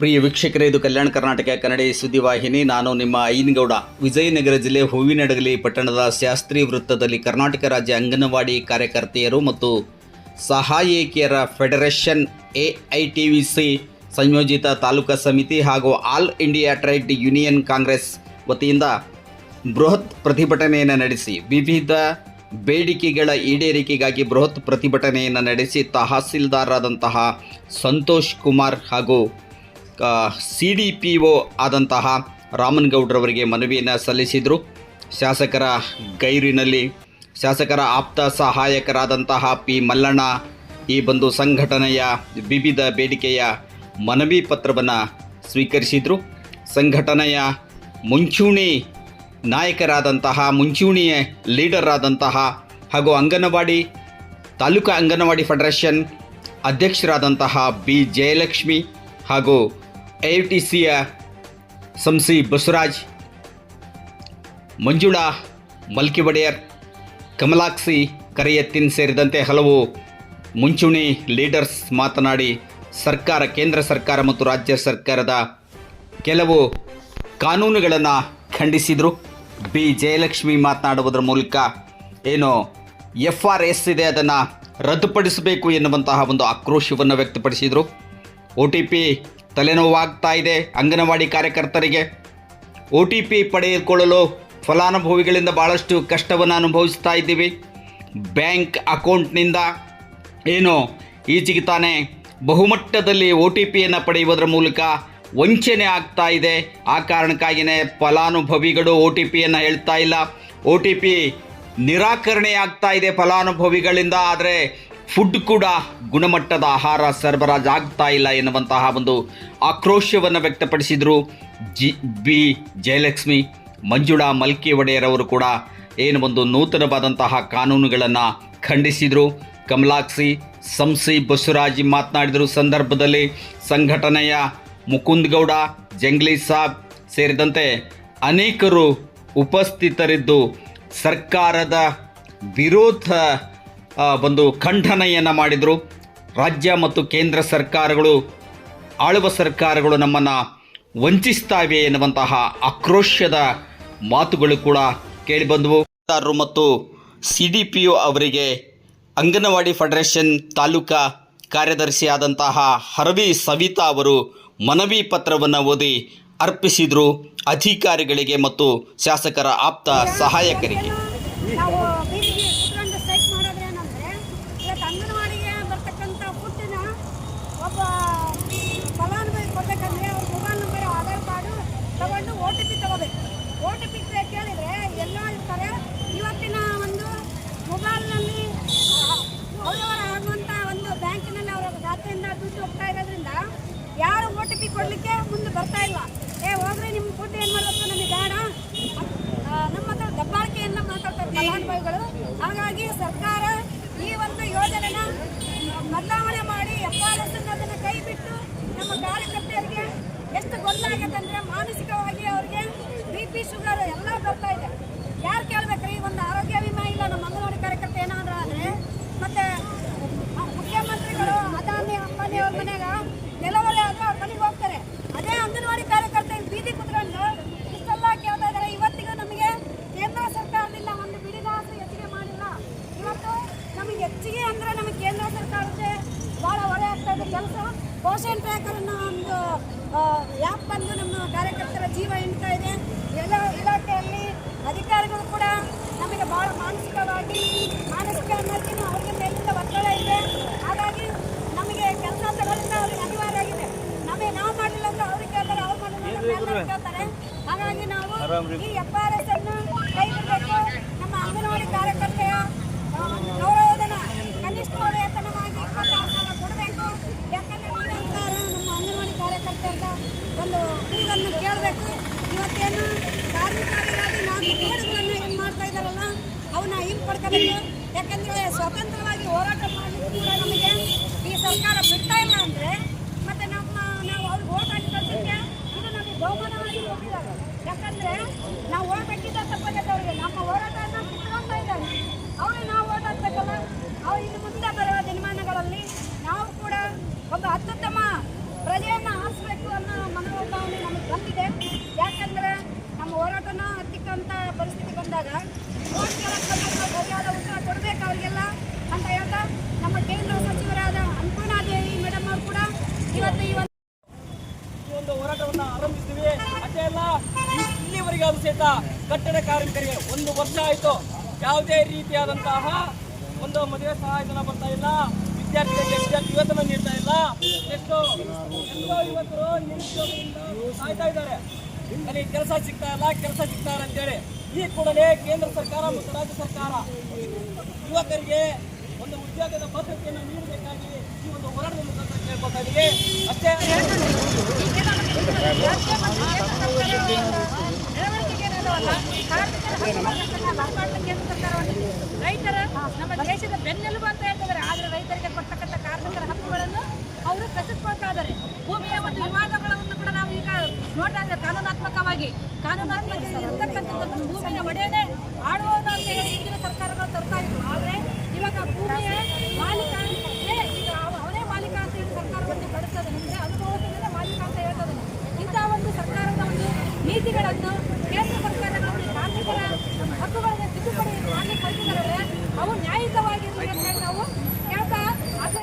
ಪ್ರಿಯ ವೀಕ್ಷಕರೇ, ಇದು ಕಲ್ಯಾಣ ಕರ್ನಾಟಕ ಕನ್ನಡ ಸುದ್ದಿವಾಹಿನಿ ನಾನು ನಿಮ್ಮ ಐನಗೌಡ. ವಿಜಯನಗರ ಜಿಲ್ಲೆ ಹೂವಿನಡಗಲಿ ಪಟ್ಟಣದ ಶಾಸ್ತ್ರಿ ವೃತ್ತದಲ್ಲಿ ಕರ್ನಾಟಕ ರಾಜ್ಯ ಅಂಗನವಾಡಿ ಕಾರ್ಯಕರ್ತೆಯರು ಮತ್ತು ಸಹಾಯಕಿಯರ federation A I T U C ಸಂಯೋಜಿತ ತಾಲೂಕಾ ಸಮಿತಿ ಹಾಗೂ All India Trade Union Congress ವತಿಯಿಂದ ಬೃಹತ್ ಪ್ರತಿಭಟನೆಯನ್ನು ನಡೆಸಿ ವಿವಿಧ ಬೇಡಿಕೆಗಳ ಈಡೇರಿಕೆಗಾಗಿ ಬೃಹತ್ ಪ್ರತಿಭಟನೆಯನ್ನು ನಡೆಸಿ ತಹಸೀಲ್ದಾರರಾದಂತಹ ಸಂತೋಷ್ ಕುಮಾರ್ ಹಾಗೂ ಸಿ ಡಿ ಪಿ ಒ ಆದಂತಹ ರಾಮನ್ಗೌಡ್ರವರಿಗೆ ಮನವಿಯನ್ನು ಸಲ್ಲಿಸಿದರು. ಶಾಸಕರ ಗೈರಿನಲ್ಲಿ ಶಾಸಕರ ಆಪ್ತ ಸಹಾಯಕರಾದಂತಹ ಪಿ ಮಲ್ಲಣ್ಣ ಈ ಒಂದು ಸಂಘಟನೆಯ ವಿವಿಧ ಬೇಡಿಕೆಯ ಮನವಿ ಪತ್ರವನ್ನು ಸ್ವೀಕರಿಸಿದರು. ಸಂಘಟನೆಯ ಮುಂಚೂಣಿ ನಾಯಕರಾದಂತಹ, ಮುಂಚೂಣಿಯ ಲೀಡರ್ ಆದಂತಹ ಹಾಗೂ ಅಂಗನವಾಡಿ, ತಾಲೂಕು ಅಂಗನವಾಡಿ ಫೆಡರೇಷನ್ ಅಧ್ಯಕ್ಷರಾದಂತಹ ಬಿ. ಜಯಲಕ್ಷ್ಮಿ ಹಾಗೂ ಎ ಟಿ ಸಿಯ ಸಂಸಿ ಬಸವರಾಜ್, ಮಂಜುಳಾ ಮಲ್ಕಿ ಒಡೆಯರ್ ಕಮಲಾಕ್ಷಿ ಕರೆಯತ್ತಿನ್ ಸೇರಿದಂತೆ ಹಲವು ಮುಂಚೂಣಿ ಲೀಡರ್ಸ್ ಮಾತನಾಡಿ ಸರ್ಕಾರ, ಕೇಂದ್ರ ಸರ್ಕಾರ ಮತ್ತು ರಾಜ್ಯ ಸರ್ಕಾರದ ಕೆಲವು ಕಾನೂನುಗಳನ್ನು ಖಂಡಿಸಿದರು. ಬಿ. ಜಯಲಕ್ಷ್ಮಿ ಮಾತನಾಡುವುದರ ಮೂಲಕ ಏನು ಎಫ್ ಆರ್ ಎಸ್ ಇದೆ, ಅದನ್ನು ರದ್ದುಪಡಿಸಬೇಕು ಎನ್ನುವಂತಹ ಒಂದು ಆಕ್ರೋಶವನ್ನು ವ್ಯಕ್ತಪಡಿಸಿದರು. ಒ ಟಿ ಪಿ ತಲೆನೋವಾಗ್ತಾ ಇದೆ ಅಂಗನವಾಡಿ ಕಾರ್ಯಕರ್ತರಿಗೆ. ಒ ಟಿ ಪಿ ಪಡೆದುಕೊಳ್ಳಲು ಫಲಾನುಭವಿಗಳಿಂದ ಭಾಳಷ್ಟು ಕಷ್ಟವನ್ನು ಅನುಭವಿಸ್ತಾ ಇದ್ದೀವಿ. ಬ್ಯಾಂಕ್ ಅಕೌಂಟ್ನಿಂದ ಏನು ಈಚೆಗೆ ತಾನೇ ಬಹುಮಟ್ಟದಲ್ಲಿ ಒ ಟಿ ಪಿಯನ್ನು ಪಡೆಯುವುದರ ಮೂಲಕ ವಂಚನೆ ಆಗ್ತಾ ಇದೆ. ಆ ಕಾರಣಕ್ಕಾಗಿಯೇ ಫಲಾನುಭವಿಗಳು ಒ ಟಿ ಪಿಯನ್ನು ಹೇಳ್ತಾ ಇಲ್ಲ. ಒ ಟಿ ಪಿ ನಿರಾಕರಣೆ ಆಗ್ತಾ ಇದೆ ಫಲಾನುಭವಿಗಳಿಂದ, ಆದರೆ ಫುಡ್ ಕೂಡ ಗುಣಮಟ್ಟದ ಆಹಾರ ಸರಬರಾಜು ಆಗ್ತಾ ಇಲ್ಲ ಎನ್ನುವಂತಹ ಒಂದು ಆಕ್ರೋಶವನ್ನು ವ್ಯಕ್ತಪಡಿಸಿದರು ಜಿ, ಬಿ ಜಯಲಕ್ಷ್ಮಿ. ಮಂಜುಳಾ ಮಲ್ಕಿ ಒಡೆಯರವರು ಕೂಡ ಏನು ಒಂದು ನೂತನವಾದಂತಹ ಕಾನೂನುಗಳನ್ನು ಖಂಡಿಸಿದರು. ಕಮಲಾಕ್ಷಿ, ಸಂಸಿ ಬಸವರಾಜ್ ಮಾತನಾಡಿದರು. ಸಂದರ್ಭದಲ್ಲಿ ಸಂಘಟನೆಯ ಮುಕುಂದ್ ಗೌಡ ಜಂಗ್ಲಿ ಸಾಬ್ ಸೇರಿದಂತೆ ಅನೇಕರು ಉಪಸ್ಥಿತರಿದ್ದು, ಸರ್ಕಾರದ ವಿರೋಧ ಒಂದು ಖಂಡನೆಯನ್ನು ಮಾಡಿದರು. ರಾಜ್ಯ ಮತ್ತು ಕೇಂದ್ರ ಸರ್ಕಾರಗಳು, ಆಳುವ ಸರ್ಕಾರಗಳು ನಮ್ಮನ್ನು ವಂಚಿಸ್ತಾವೆ ಎನ್ನುವಂತಹ ಆಕ್ರೋಶದ ಮಾತುಗಳು ಕೂಡ ಕೇಳಿಬಂದವು ಮತ್ತು ಸಿ ಡಿ ಪಿ ಅವರಿಗೆ ಅಂಗನವಾಡಿ ಫೆಡರೇಷನ್ ತಾಲೂಕಾ ಕಾರ್ಯದರ್ಶಿಯಾದಂತಹ ಹರವಿ ಸವಿತಾ ಅವರು ಮನವಿ ಪತ್ರವನ್ನು ಓದಿ ಅರ್ಪಿಸಿದರು ಅಧಿಕಾರಿಗಳಿಗೆ ಮತ್ತು ಶಾಸಕರ ಆಪ್ತ ಸಹಾಯಕರಿಗೆ. ಒಬ್ಬ ಫಲಾನುಭವಿ ಕೊಡ್ಬೇಕಂದ್ರೆ ಅವ್ರ ಮೊಬೈಲ್ ನಂಬರ್, ಆಧಾರ್ ಕಾರ್ಡು ತಗೊಂಡು ಓ ಟಿ ಪಿ ತಗೋಬೇಕು. ಓ ಟಿ ಪಿ ಕೇಳಿದ್ರೆ ಎಲ್ಲ ಇರ್ತಾರೆ ಇವತ್ತಿನ ಒಂದು ಮೊಬೈಲ್ನಲ್ಲಿ ಅವ್ಯವಹಾರ ಆಗುವಂಥ ಒಂದು ಬ್ಯಾಂಕಿನಲ್ಲಿ ಅವರ ಖಾತೆಯಿಂದ ದುಡ್ಡು ಹೋಗ್ತಾ ಇರೋದ್ರಿಂದ ಯಾರು ಓ ಟಿ ಪಿ ಕೊಡಲಿಕ್ಕೆ ಮುಂದೆ ಬರ್ತಾ ಇಲ್ಲ ಏ ಹೋದ್ರೆ ನಿಮ್ಮ ಫುಡ್ ಏನು ಮಾಡಬೇಕು ನಮಗೆ ಬೇಡ ಆ, ನಮ್ಮ ಹತ್ರ ದಬ್ಬಾಳಿಕೆಯನ್ನ ಮಾತಾಡ್ತಾರೆ ಫಲಾನುಭವಿಗಳು ಹಾಗಾಗಿ ಸರ್ಕಾರ ಈ ಒಂದು ಯೋಜನೆನ ಬದಲಾವಣೆ ಮಾಡಿ ಎಫ್ ಆರ್ ಕೈ ಬಿಟ್ಟು ನಮ್ಮ ಕಾರ್ಯಕರ್ತರಿಗೆ ಎಷ್ಟು ಗೊಂದಲ ಆಗತ್ತೆ ಅಂದ್ರೆ ಮಾನಸಿಕವಾಗಿ ಅವ್ರಿಗೆ ಬಿ ಪಿ ಶುಗರ್ ಎಲ್ಲ ಬರ್ತಾ ಇದೆ ಯಾರು ಕೇಳ್ಬೇಕ್ರಿ ಒಂದು ಆರೋಗ್ಯ ವಿಮೆ ಇಲ್ಲ ನಮ್ಮ ಅಂಗನವಾಡಿ ಕಾರ್ಯಕರ್ತೆ ಏನಾದ್ರು ಆದ್ರೆ ಮತ್ತೆ ಆ ಮುಖ್ಯಮಂತ್ರಿಗಳು ಅದಾನಿ ಅಂಬಾನಿ ಅವ್ರ ಮನ್ಯಾಗ ಡೆಲಿವರಿ ಆದ್ರೆ ಅವ್ರ ಮನೆಗೆ ಹೋಗ್ತಾರೆ ಅದೇ ಅಂಗನವಾಡಿ ಕಾರ್ಯಕರ್ತೆ ಬೀದಿ ಕುತ್ಕೊಂಡು ಇಷ್ಟೆಲ್ಲ ಕೇಳ್ತಾ ಇದ್ದಾರೆ ಇವತ್ತಿಗೂ ನಮಗೆ ಕೇಂದ್ರ ಸರ್ಕಾರದಿಂದ ಒಂದು ಬಿಡಿಗಾಸು ಹೆಚ್ಚಿಗೆ ಮಾಡಿಲ್ಲ ಇವತ್ತು ನಮಗೆ ಹೆಚ್ಚಿಗೆ ಅಂದ್ರೆ ನಮಗೆ ಕೇಂದ್ರ ಸರ್ಕಾರಕ್ಕೆ ಭಾಳ ಹೊರೆ ಆಗ್ತಾ ಇದೆ ಕೆಲಸ ಪೋಷಣ್ ಒಂದು ಯಾಪ್ ಬಂದು ನಮ್ಮ ಕಾರ್ಯಕರ್ತರ ಜೀವ ಎಣ್ತಾ ಇದೆ. ಎಲ್ಲ ಇಲಾಖೆಯಲ್ಲಿ ಅಧಿಕಾರಿಗಳು ಕೂಡ ನಮಗೆ ಭಾಳ ಮಾನಸಿಕವಾಗಿ ಮಾನಸಿಕ ಅನ್ನೋದಕ್ಕಿಂತ ಅವ್ರಿಗೆ ಮೇಲಿಂದ ಒತ್ತಡ ಇದೆ. ಹಾಗಾಗಿ ನಮಗೆ ಕೆಲಸ ತಗೊಳ್ಳಿಂದ ಅವ್ರಿಗೆ ಅನಿವಾರ್ಯ ಆಗಿದೆ. ನಮಗೆ ನಾವು ಮಾಡಲಿಲ್ಲ ಅಂದ್ರೆ ಅವ್ರಿಗೆ ಕೇಳ್ತಾರೆ ಅವ್ರು ಮಾಡಲಿಲ್ಲ ಕೇಳ್ತಾರೆ ಹಾಗಾಗಿ ನಾವು ಈ ಎಫ್ ಆರ್ ಎಸ್ ಅನ್ನು ಕೈ ಬಿಡಬೇಕು ನಮ್ಮ ಅಂಗನವಾಡಿ ಕಾರ್ಯಕರ್ತೆಯ ಆ, ಗೌರವಧನ ಕನಿಷ್ಠ ವೇತನವಾಗಿ ಇಪ್ಪತ್ತಾರು ಸಾವಿರ ಕೊಡಬೇಕು ಯಾಕಂದ್ರೆ ನಿರಂತರ ನಮ್ಮ ಅಂಗನವಾಡಿ ಕಾರ್ಯಕರ್ತೆಯರ ಒಂದು ಕೂಗನ್ನು ಕೇಳಬೇಕು. ಇವತ್ತೇನು ಕಾರ್ಮಿಕರಿಗಾಗಿ ನಾವು ಕೋಡಿಗಳನ್ನು ಏನು ಮಾಡ್ತಾ ಇದ್ದಾರಲ್ಲ ಅವನ್ನ ಹಿಂಪಡ್ಕೋಬೇಕು ಯಾಕಂದರೆ ಸ್ವತಂತ್ರವಾಗಿ ಹೋರಾಟ ಮಾಡಲಿಕ್ಕೆ ಕೂಡ ನಮಗೆ ಈ ಸರ್ಕಾರ ಬಿಡ್ತಾ ಇಲ್ಲ ಅಂದರೆ ಮತ್ತು ನಮ್ಮ ನಾವು ಅವ್ರಿಗೆ ಹೋಗಿ ಹಾಕಿ ಕಳ್ಸೋಕ್ಕೆ ಇದು ನಮಗೆ ಬಹುಮಾನವಾಗಿ ಹೋಗಿದ್ದಾರೆ ಯಾಕಂದರೆ ನಾವು ಓಟ್ ಹಾಕಿದ್ದ ತಪ್ಪಾಗತ್ತೆ ಅವ್ರಿಗೆ ನಮ್ಮ ಹೋರಾಟವನ್ನು ಕಿತ್ಕೊಳ್ತಾ ಇದ್ದಾರೆ ಅವ್ರಿಗೆ ನಾವು ಓಟ್ ಹಾಕ್ಬೇಕಲ್ಲ ಅವ್ರು ಇನ್ನು ಮುಂದೆ ಬರುವ ದಿನಮಾನಗಳಲ್ಲಿ ನಾವು ಕೂಡ ಒಬ್ಬ ಅತ್ಯುತ್ತಮ ಪ್ರಜೆಯನ್ನು ಆರಿಸಬೇಕು ಅನ್ನೋ ಬಂದಿದೆ ಯಾಕಂದ್ರೆ ನಮ್ಮ ಹೋರಾಟನ ಹತ್ತಿಕ್ಕಂತ ಪರಿಸ್ಥಿತಿ ಬಂದಾಗ ಬಂದಾಗ ಉತ್ತರ ಕೊಡ್ಬೇಕು ಅವ್ರಿಗೆಲ್ಲ ಅಂತ ಹೇಳ್ತಾ ನಮ್ಮ ಕೇಂದ್ರ ಸಚಿವರಾದ ಅನ್ನಪೂರ್ಣಾದೇವಿ ಮೇಡಮ್ ಅವರು ಕೂಡ ಇವತ್ತು ಈ ಒಂದು ಹೋರಾಟವನ್ನ ಆರಂಭಿಸ್ತೀವಿ ಅಷ್ಟೇ ಅಲ್ಲ ಈ- ಸಹಿತ ಕಟ್ಟಡ ಕಾರ್ಮಿಕರಿಗೆ ಒಂದು ವರ್ಷ ಆಯಿತು. ಯಾವುದೇ ರೀತಿಯಾದಂತಹ ಒಂದು ಮದುವೆ ಸಹಾಯಧನ ಬರ್ತಾ ಇಲ್ಲ. ವಿದ್ಯಾರ್ಥಿಗಳಿಗೆ ವಿದ್ಯಾರ್ಥಿ ವೇತನ ನೀಡ್ತಾ ಇಲ್ಲ. ಎಷ್ಟು, ಎಷ್ಟೋ ಯುವಕರು ನಿರುದ್ಯೋಗದಿಂದ ಸಾಯ್ತಾ ಇದ್ದಾರೆ. ಅಲ್ಲಿ ಕೆಲಸ ಸಿಗ್ತಾ ಇಲ್ಲ, ಕೆಲಸ ಸಿಗ್ತಾ ಇಲ್ಲ ಅಂತೇಳಿ. ಈ ಕೂಡಲೇ ಕೇಂದ್ರ ಸರ್ಕಾರ ಮತ್ತು ರಾಜ್ಯ ಸರ್ಕಾರ ಯುವಕರಿಗೆ ಒಂದು ಉದ್ಯೋಗದ ಭದ್ರತೆಯನ್ನು ನೀಡಬೇಕಾಗಿ ಈ ಒಂದು ಹೋರಾಟದ ಮುಖಾಂತರ ಕೇಳಬೇಕಾಗಿದೆ ಅಷ್ಟೇ ರೈತರ, ನಮ್ಮ ದೇಶದ ಬೆನ್ನೆಲುಬು ಅಂತ ಹೇಳ್ತಿದ್ದಾರೆ. ಆದ್ರೆ ರೈತರಿಗೆ ಕೊಡ್ತಕ್ಕಂಥ ಕಾರ್ಮಿಕರ ಹಕ್ಕುಗಳನ್ನು ಅವರು ಕಸಿಸ್ಕೊಳ್ತಾ ಇದ್ದಾರೆ. ಭೂಮಿಯ ಒಂದು ವಿವಾದಗಳನ್ನು ಕೂಡ ನಾವು ಈಗ ನೋಡ್ತಾ ಇದ್ದೇವೆ. ಕಾನೂನಾತ್ಮಕವಾಗಿ ಕಾನೂನಾತ್ಮಕ ಇರ್ತಕ್ಕಂಥದ್ದು ಭೂಮಿಯ ಒಡೆಯನೇ ಆಡುವುದು ಅಂತ ಹೇಳಿ ಹಿಂದಿನ ಸರ್ಕಾರಗಳು ತರ್ತಾ ಇದ್ರು. ಆದ್ರೆ ಇವಾಗ ಭೂಮಿಯ ಮಾಲೀಕ